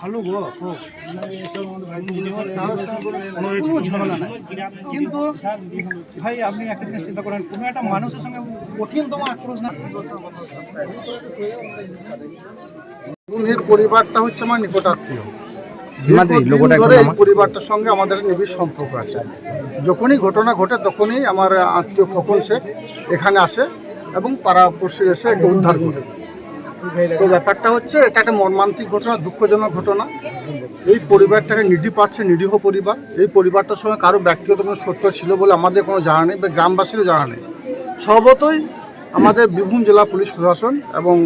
ভালো গো মানে কোনো ঝামেলা নাই। কিন্তু ভাই আপনি একটা জিনিস চিন্তা করেন কোনো একটা মানুষের সঙ্গে কঠিনতম আক্রোশ না? উনির পরিবারটা হচ্ছে আমার নিকটাত্মীয়। পরিবারটার সঙ্গে আমাদের নিবিড় সম্পর্ক আছে। যখনই ঘটনা ঘটে তখনই আমার আত্মীয় খোকন সে এখানে আসে এবং পাড়াপড়শি এসে একে উদ্ধার করে তো ব্যাপারটা হচ্ছে এটা একটা মর্মান্তিক ঘটনা দুঃখজনক ঘটনা। এই পরিবারটাকে নিডি পাচ্ছে নিরীহ পরিবার। এই পরিবারটার সঙ্গে কারও ব্যক্তিগত কোনো সত্য ছিল বলে আমাদের কোনো জানা নেই বা গ্রামবাসীরও জানা নেই। স্বভাবতই আমাদের বীরভূম জেলা পুলিশ প্রশাসন এবং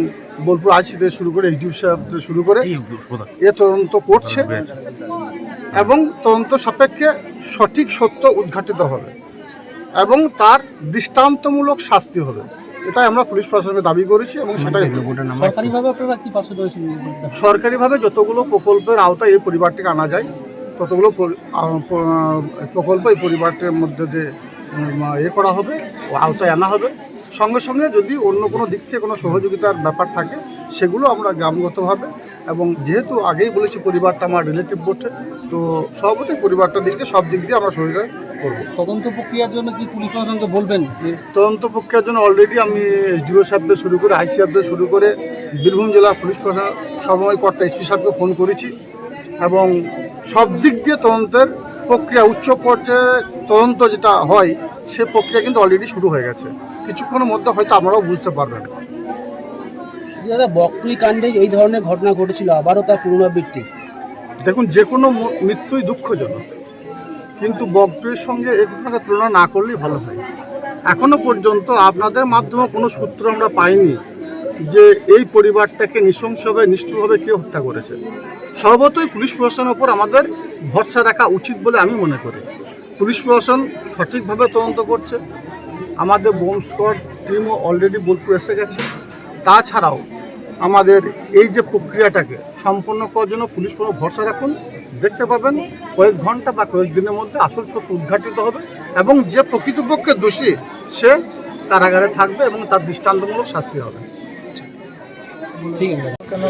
বোলপুর আইসি থেকে শুরু করে এইচডিও সাহেব থেকে শুরু করে এ তদন্ত করছে এবং তদন্ত সাপেক্ষে সঠিক সত্য উদ্ঘাটিত হবে এবং তার দৃষ্টান্তমূলক শাস্তি হবে। এটাই আমরা পুলিশ প্রশাসনকে দাবি করেছি এবং সেটাই সরকারিভাবে আপনারা কি পাশে রয়েছেন? সরকারিভাবে যতগুলো প্রকল্পের আওতায় এই পরিবারটিকে আনা যায় ততগুলো প্রকল্প এই পরিবারটির মধ্যে দিয়ে উম, এ করা হবে ও আওতায় আনা হবে। সঙ্গে সঙ্গে যদি অন্য কোনো দিক থেকে কোনো সহযোগিতার ব্যাপার থাকে সেগুলো আমরা গ্রামগতভাবে এবং যেহেতু আগেই বলেছি পরিবারটা আমার রিলেটিভ বোর্ডে তো সভাপতি পরিবারটার দিক দিয়ে সব দিক দিয়ে আমরা সহযোগিতা করব। তদন্ত প্রক্রিয়ার জন্য কি পুলিশ প্রশাসনকে বলবেন? যে তদন্ত প্রক্রিয়ার জন্য অলরেডি আমি এসডিও সাহেবদের শুরু করে আইসিএফদের শুরু করে বীরভূম জেলা পুলিশ প্রশাসন সময়কর্তা এসপি সাহেবকে ফোন করেছি এবং সব দিক দিয়ে তদন্তের প্রক্রিয়া উচ্চ পর্যায়ে তদন্ত যেটা হয় সে প্রক্রিয়া কিন্তু অলরেডি শুরু হয়ে গেছে। কিছুক্ষণের মধ্যে হয়তো আপনারাও বুঝতে পারবেন। দাদা বকটুই কাণ্ডে এই ধরনের ঘটনা ঘটেছিল আবারও তার পুনরাবৃত্তি। দেখুন যে কোনো মৃত্যুই দুঃখজনক। কিন্তু বকটুয়ের সঙ্গে ঘটনাকে তুলনা না করলেই ভালো হয়। এখনও পর্যন্ত আপনাদের মাধ্যমে কোনো সূত্র আমরা পাইনি যে এই পরিবারটাকে নৃশংসভাবে, নিষ্ঠুরভাবে কেউ হত্যা করেছে। সর্বতই পুলিশ প্রশাসনের ওপর আমাদের ভরসা রাখা উচিত বলে আমি মনে করি। পুলিশ প্রশাসন সঠিকভাবে তদন্ত করছে। আমাদের বোম স্কোয়াড টিমও অলরেডি বোলপুর এসে গেছে। তাছাড়াও আমাদের এই যে প্রক্রিয়াটাকে সম্পন্ন করার জন্য পুলিশ কোনো ভরসা রাখুন। দেখতে পাবেন কয়েক ঘণ্টা বা কয়েক দিনের মধ্যে আসল সত্য উদ্ঘাটিত হবে এবং যে প্রকৃতপক্ষে দোষী সে কারাগারে থাকবে এবং তার দৃষ্টান্তমূলক শাস্তি হবে। ঠিক আছে। কেন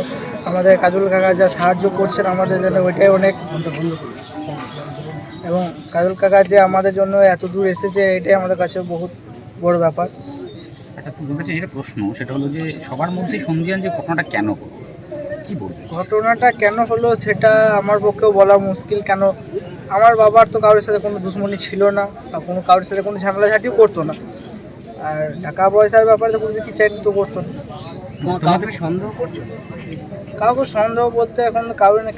আমাদের কাজল কাকা যা সাহায্য করছেন আমাদের জন্য ওইটাই অনেক। এবং কাজল কাকা যে আমাদের জন্য এত দূর এসেছে এটাই আমাদের কাছে বহুত বড় ব্যাপার। আচ্ছা তোমার কাছে যেটা প্রশ্ন সেটা হলো যে সবার মধ্যে সন্ধিয়ান যে ঘটনাটা কেন হলো কি ঘটনাটা কেন হলো সেটা আমার পক্ষেও বলা মুশকিল। কেন আমার বাবার তো কারোর সাথে কোনো দুশ্মনী ছিল না বা কোনো কারোর সাথে কোনো ঝামেলাঝাটিও করতো না। আর টাকা পয়সার ব্যাপারে তো কোনো কিছু চাই তো করতো না। কাউকে সন্দেহ করছ? কাউকে সন্দেহ বলতে এখন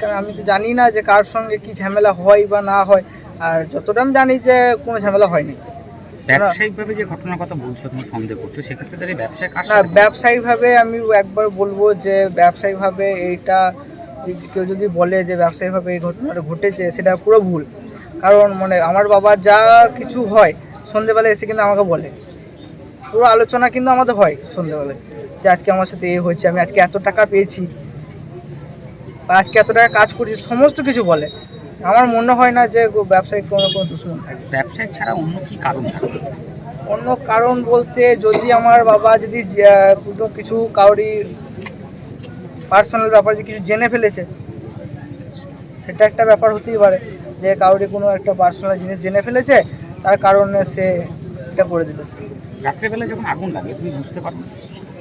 কেন আমি তো জানি না যে কার সঙ্গে কি ঝামেলা হয় বা না হয়। আর যতটা আমি জানি যে কোনো ঝামেলা হয়নি। ব্যবসায়িকভাবে যে ঘটনার কথা বলছো তুমি সন্দেহ করছ সেক্ষেত্রে তাহলে ব্যবসায় কার না ব্যবসায়িকভাবে আমি একবার বলব যে ব্যবসায়িকভাবে এইটা কেউ যদি বলে যে ব্যবসায়িকভাবে এই ঘটনাটা ঘটেছে সেটা পুরো ভুল। কারণ মানে আমার বাবার যা কিছু হয় সন্ধেবেলা এসে কিন্তু আমাকে বলে। পুরো আলোচনা কিন্তু আমাদের হয় সন্ধেবেলায় যে আজকে আমার সাথে এ হয়েছে আমি আজকে এত টাকা পেয়েছি বা আজকে এত টাকা কাজ করেছি সমস্ত কিছু বলে। আমার মনে হয় না যে ব্যবসায়িক কোনো কোনো দুশ্মন থাকে। ব্যবসায়িক ছাড়া অন্য কি কারণ থাকে? অন্য কারণ বলতে যদি আমার বাবা যদি কোনো কিছু কাউরি পার্সোনাল ব্যাপার যে কিছু জেনে ফেলেছে সেটা একটা ব্যাপার হতেই পারে যে কাউরি কোনো একটা পার্সোনাল জিনিস জেনে ফেলেছে তার কারণে সে এটা করে দিল। রাত্রেবেলা যখন আগুন লাগে তুমি বুঝতে পারো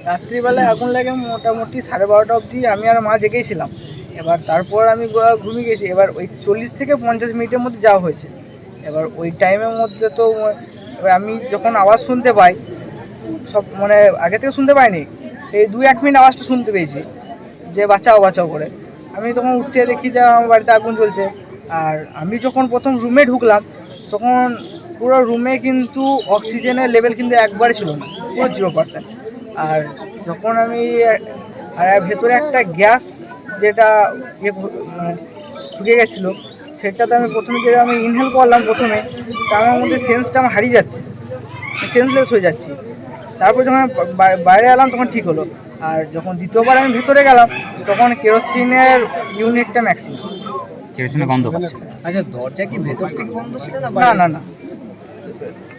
রাত্রিবেলায় আগুন লাগে মোটামুটি সাড়ে বারোটা অবধি আমি আর মা জেগেছিলাম এবার তারপর আমি ঘুমিয়ে গেছি। এবার ওই চল্লিশ থেকে পঞ্চাশ মিনিটের মধ্যে যাওয়া হয়েছে। এবার ওই টাইমের মধ্যে তো এবার আমি যখন আওয়াজ শুনতে পাই, সব মানে আগে থেকে শুনতে পাইনি, এই দুই এক মিনিট আওয়াজটা শুনতে পেয়েছি, যে বাঁচাও বাঁচাও করে। আমি তখন উঠে দেখি যে আমার বাড়িতে আগুন জ্বলছে। আর আমি যখন প্রথম রুমে ঢুকলাম, তখন পুরো রুমে কিন্তু অক্সিজেনের লেভেল কিন্তু একবারে ছিল না, পুরো জিরো পার্সেন্ট আর যখন আমি, আর ভেতরে একটা গ্যাস যেটা ইয়ে মানে ঢুকে গেছিল সেটাতে আমি প্রথমে যে আমি ইনহেল করলাম প্রথমে তার আমার মধ্যে সেন্সটা আমার হারিয়ে যাচ্ছে। সেন্সলেস হয়ে যাচ্ছি। তারপর যখন আমি বাইরে এলাম তখন ঠিক হলো। আর যখন দ্বিতীয়বার আমি ভেতরে গেলাম তখন কেরোসিনের ইউনিটটা ম্যাক্সিমাম কেরোসিনের গন্ধ পাচ্ছে আচ্ছা দরজা কি ভেতর থেকে বন্ধ ছিল না না না না।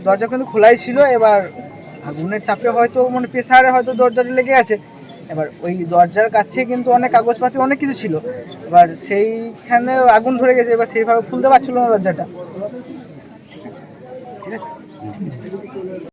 দরজা কিন্তু খোলাই ছিল এবার আগুনের চাপে হয়তো মানে প্রেসারে হয়তো দরজাটা লেগে আছে এবার ওই দরজার কাছে কিন্তু অনেক কাগজপাতি, অনেক কিছু ছিল। এবার সেইখানে আগুন ধরে গেছে, এবার সেইভাবে খুলতে পারছিল না দরজাটা।